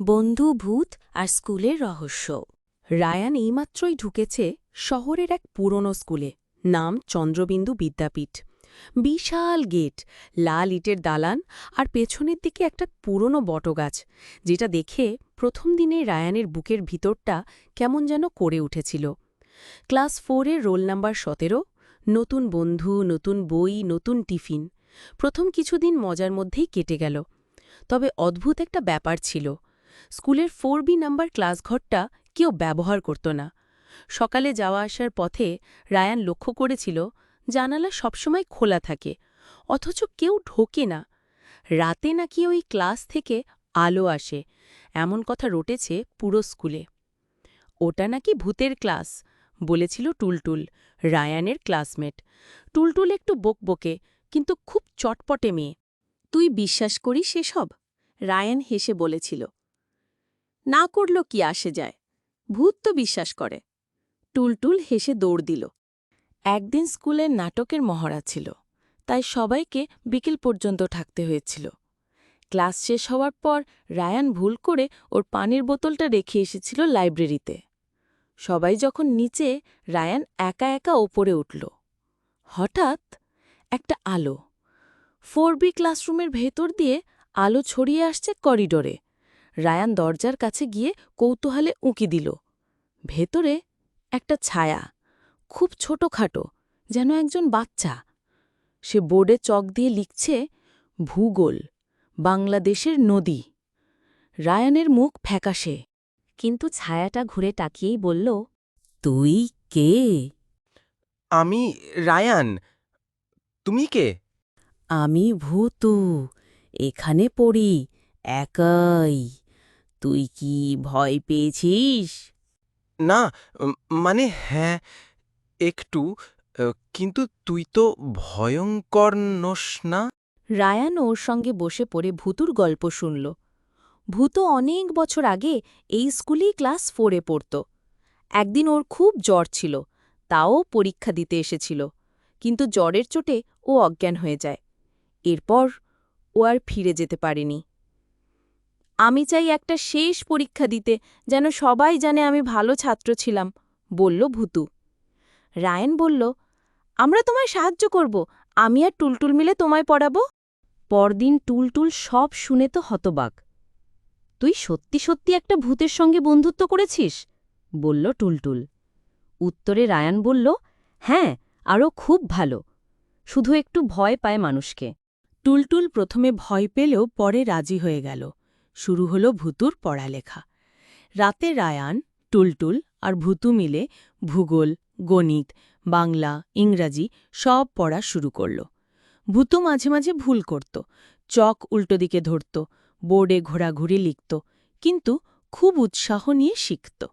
বন্ধু ভূত আর স্কুলের রহস্য। রায়ান এইমাত্রই ঢুকেছে শহরের এক পুরনো স্কুলে, নাম চন্দ্রবিন্দু বিদ্যাপীঠ। বিশাল গেট, লাল ইটের দালান আর পেছনের দিকে একটা পুরনো বটগাছ, যেটা দেখে প্রথম দিনে রায়ানের বুকের ভিতরটা কেমন যেন করে উঠেছিল। ক্লাস ফোরের রোল নাম্বার সতেরো, নতুন বন্ধু, নতুন বই, নতুন টিফিন, প্রথম কিছুদিন মজার মধ্যেই কেটে গেল। তবে অদ্ভুত একটা ব্যাপার ছিল স্কুলের ফোর বি নাম্বার ক্লাসঘরটা কেউ ব্যবহার করত না। সকালে যাওয়া আসার পথে রায়ান লক্ষ্য করেছিল, জানালা সবসময় খোলা থাকে, অথচ কেউ ঢোকে না। রাতে নাকি ওই ক্লাস থেকে আলো আসে, এমন কথা রটেছে পুরো স্কুলে। ওটা নাকি ভূতের ক্লাস, বলেছিল টুলটুল, রায়ানের ক্লাসমেট। টুলটুল একটু বকবকে, কিন্তু খুব চটপটে মেয়ে। তুই বিশ্বাস করিস সেসব রায়ান হেসে বলেছিল। না করল কি আসে যায়। ভূত তো বিশ্বাস করে। টুলটুল হেসে দৌড় দিল। একদিন স্কুলের নাটকের মহড়া ছিল, তাই সবাইকে বিকেল পর্যন্ত থাকতে হয়েছিল। ক্লাস শেষ হওয়ার পর রায়ান ভুল করে ওর পানির বোতলটা রেখে এসেছিল লাইব্রেরিতে। সবাই যখন নিচে, রায়ান একা একা ওপরে উঠল। হঠাৎ একটা আলো, ফোর বি ক্লাসরুমের ভেতর দিয়ে আলো ছড়িয়ে আসছে করিডোরে। রায়ান দরজার কাছে গিয়ে কৌতূহলে উঁকি দিল। ভেতরে একটা ছায়া খুব ছোটখাটো যেন একজন বাচ্চা। সে বোর্ডে চক দিয়ে লিখছে ভূগোল বাংলাদেশের নদী। রায়ানের মুখ ফ্যাকাশে কিন্তু ছায়াটা ঘুরে তাকিয়েই বলল তুই কে? আমি রায়ান। তুমি কে? আমি ভূতু। এখানে পড়ি একাই। তুই কি ভয় পেয়েছিস? না উম, মানে হ্যাঁ একটু কিন্তু তুই তো ভয়ঙ্কর নোস না? রায়ান ওর সঙ্গে বসে পড়ে ভূতুর গল্প শুনল। ভূত অনেক বছর আগে এই স্কুলেই ক্লাস ফোরে পড়ত। একদিন ওর খুব জ্বর ছিল তাও পরীক্ষা দিতে এসেছিল কিন্তু জ্বরের চোটে ও অজ্ঞান হয়ে যায়। এরপর ও আর ফিরে যেতে পারেনি। আমি চাই একটা শেষ পরীক্ষা দিতে, যেন সবাই জানে আমি ভালো ছাত্র ছিলাম, বলল ভূতু। রায়ন বলল, আমরা তোমায় সাহায্য করব, আমি আর টুলটুল মিলে তোমায় পড়াবো? পরদিন টুলটুল সব শুনে তো হতবাক। তুই সত্যি সত্যি একটা ভূতের সঙ্গে বন্ধুত্ব করেছিস? বলল টুলটুল। উত্তরে রায়ান বলল হ্যাঁ আরও খুব ভালো। শুধু একটু ভয় পায় মানুষকে। টুলটুল প্রথমে ভয় পেলেও পরে রাজি হয়ে গেল। শুরু হল ভূতুর পড়ালেখা। রাতে রায়ান, টুলটুল আর ভূতু মিলে ভূগোল, গণিত, বাংলা, ইংরাজি সব পড়া শুরু করল। ভূতু মাঝে মাঝে ভুল করত, চক উল্টো দিকে ধরত, বোর্ডে ঘোরাঘুরি লিখত, কিন্তু খুব উৎসাহ নিয়ে শিখত।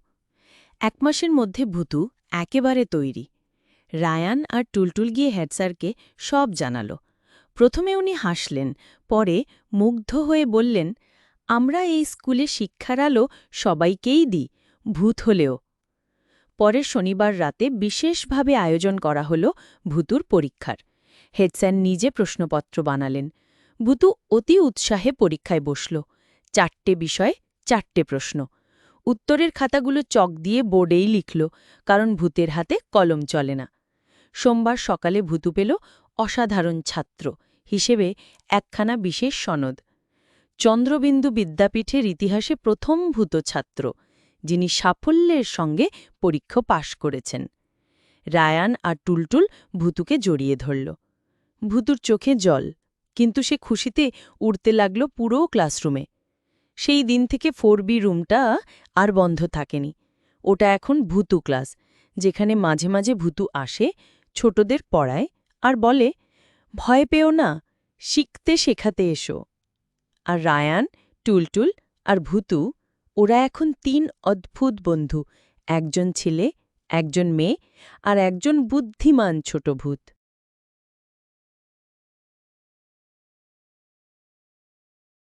এক মাসের মধ্যে ভূতু একেবারে তৈরি। রায়ান আর টুলটুল গিয়ে হেডস্যারকে সব জানাল। প্রথমে উনি হাসলেন, পরে মুগ্ধ হয়ে বললেন আমরা এই স্কুলে শিক্ষার আলো সবাইকেই দিই, ভূত হলেও। পরের শনিবার রাতে বিশেষভাবে আয়োজন করা হল ভূতুর পরীক্ষার। হেডস্যার নিজে প্রশ্নপত্র বানালেন। ভূতু অতি উৎসাহে পরীক্ষায় বসল। চারটে বিষয়, চারটে প্রশ্ন। উত্তরের খাতাগুলো চক দিয়ে বোর্ডেই লিখল, কারণ ভূতের হাতে কলম চলে না। সোমবার সকালে ভূতু পেল অসাধারণ ছাত্র, হিসেবে একখানা বিশেষ সনদ। চন্দ্রবিন্দু বিদ্যাপীঠের ইতিহাসে প্রথম ভূত ছাত্র যিনি সাফল্যের সঙ্গে পরীক্ষা পাশ করেছেন। রায়ান আর টুলটুল ভূতুকে জড়িয়ে ধরল। ভূতুর চোখে জল, কিন্তু সে খুশিতে উড়তে লাগল পুরো ক্লাসরুমে। সেই দিন থেকে ফোর বি রুমটা আর বন্ধ থাকেনি। ওটা এখন ভূতু ক্লাস, যেখানে মাঝে মাঝে ভূতু আসে, ছোটদের পড়ায় আর বলে, ভয় পেও না, শিখতে শেখাতে এসো। আর রায়ান, টুলটুল আর ভুতু, ওরা এখন তিন অদ্ভুত বন্ধু। একজন ছেলে, একজন মেয়ে আর একজন বুদ্ধিমান ছোট ভূত।